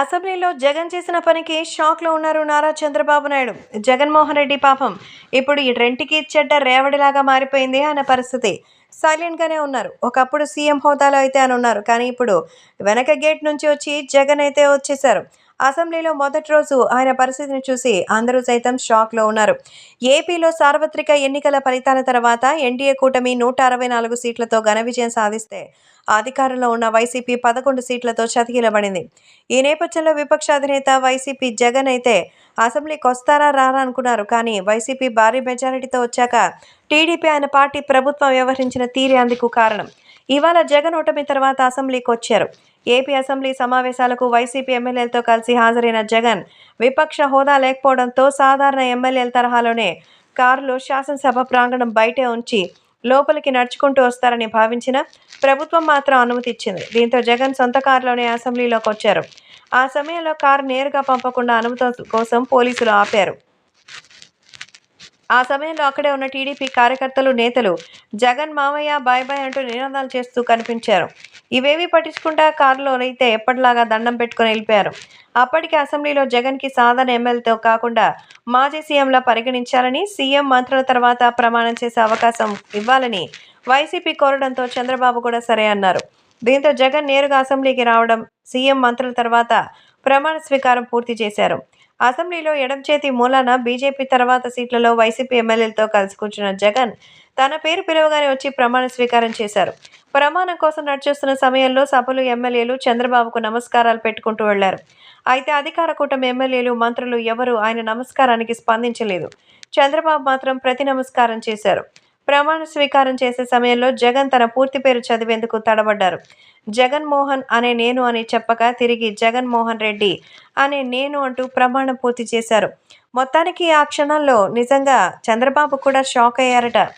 అసెంబ్లీలో జగన్ చేసిన పనికి షాక్లో ఉన్నారు నారా చంద్రబాబు నాయుడు. జగన్మోహన్ రెడ్డి పాపం. ఇప్పుడు ఈ రెంటికి చెడ్డ రేవడిలాగా మారిపోయింది అన్న పరిస్థితి. సైలెంట్గానే ఉన్నారు. ఒకప్పుడు సీఎం హోదాలో అయితే అని ఉన్నారు. కానీ ఇప్పుడు వెనక గేట్ నుంచి వచ్చి జగన్ అయితే వచ్చేసారు అసెంబ్లీలో మొదటి రోజు ఆయన పరిస్థితిని చూసి అందరూ సైతం షాక్లో ఉన్నారు. ఏపీలో సార్వత్రిక ఎన్నికల ఫలితాల తర్వాత ఎన్డీఏ కూటమి నూట అరవై నాలుగు సీట్లతో ఘన విజయం సాధిస్తే అధికారంలో ఉన్న వైసీపీ పదకొండు సీట్లతో చతికిలబడింది. ఈ నేపథ్యంలో విపక్ష అధినేత వైసీపీ జగన్ అయితే అసెంబ్లీకి వస్తారా రారా అనుకున్నారు. కానీ వైసీపీ భారీ మెజారిటీతో వచ్చాక టీడీపీ ఆయన పార్టీ ప్రభుత్వం వ్యవహరించిన తీరే అందుకు కారణం. ఇవాళ జగన్ ఓటమి తర్వాత అసెంబ్లీకి వచ్చారు. ఏపీ అసెంబ్లీ సమావేశాలకు వైసీపీ ఎమ్మెల్యేలతో కలిసి హాజరైన జగన్ విపక్ష హోదా లేకపోవడంతో సాధారణ ఎమ్మెల్యేల తరహాలోనే కారులో శాసనసభ ప్రాంగణం బయటే ఉంచి లోపలికి నడుచుకుంటూ వస్తారని భావించిన ప్రభుత్వం మాత్రం అనుమతి ఇచ్చింది దీంతో జగన్ సొంత కారులోనే అసెంబ్లీలోకి వచ్చారు. ఆ సమయంలో కారు నేరుగా పంపకుండా అనుమతి కోసం పోలీసులు ఆపారు. ఆ సమయంలో అక్కడే ఉన్న టీడీపీ కార్యకర్తలు నేతలు జగన్ మామయ్య బాయ్ బాయ్ అంటూ నినాదాలు చేస్తూ కనిపించారు. ఇవేవి పట్టించుకుంటా కారులో అయితే ఎప్పటిలాగా దండం పెట్టుకుని వెళ్ళిపోయారు అప్పటికి అసెంబ్లీలో జగన్కి సాధారణ ఎమ్మెల్యేతో కాకుండా మాజీ సీఎంలా పరిగణించాలని సీఎం మంత్రుల తర్వాత ప్రమాణం చేసే అవకాశం ఇవ్వాలని వైసీపీ కోరడంతో చంద్రబాబు కూడా సరే అన్నారు. దీంతో జగన్ నేరుగా అసెంబ్లీకి రావడం సీఎం మంత్రుల తర్వాత ప్రమాణ స్వీకారం పూర్తి చేశారు. అసెంబ్లీలో ఎడం చేతి మూలాన బీజేపీ తర్వాత సీట్లలో వైసీపీ ఎమ్మెల్యేలతో కలిసి కూర్చున్న జగన్ తన పేరు పిలవగానే వచ్చి ప్రమాణ స్వీకారం చేశారు. ప్రమాణం కోసం నడిచేస్తున్న సమయంలో సభలు ఎమ్మెల్యేలు చంద్రబాబుకు నమస్కారాలు పెట్టుకుంటూ వెళ్ళారు. అయితే అధికార కూటమి ఎమ్మెల్యేలు మంత్రులు ఎవరూ ఆయన నమస్కారానికి స్పందించలేదు. చంద్రబాబు మాత్రం ప్రతి నమస్కారం చేశారు. ప్రమాణ స్వీకారం చేసే సమయంలో జగన్ తన పూర్తి పేరు చదివేందుకు తడబడ్డారు. జగన్మోహన్ అనే నేను అని చెప్పక తిరిగి జగన్మోహన్ రెడ్డి అనే నేను అంటూ ప్రమాణం పూర్తి చేశారు. మొత్తానికి ఆ క్షణంలో నిజంగా చంద్రబాబు కూడా షాక్ అయ్యారట.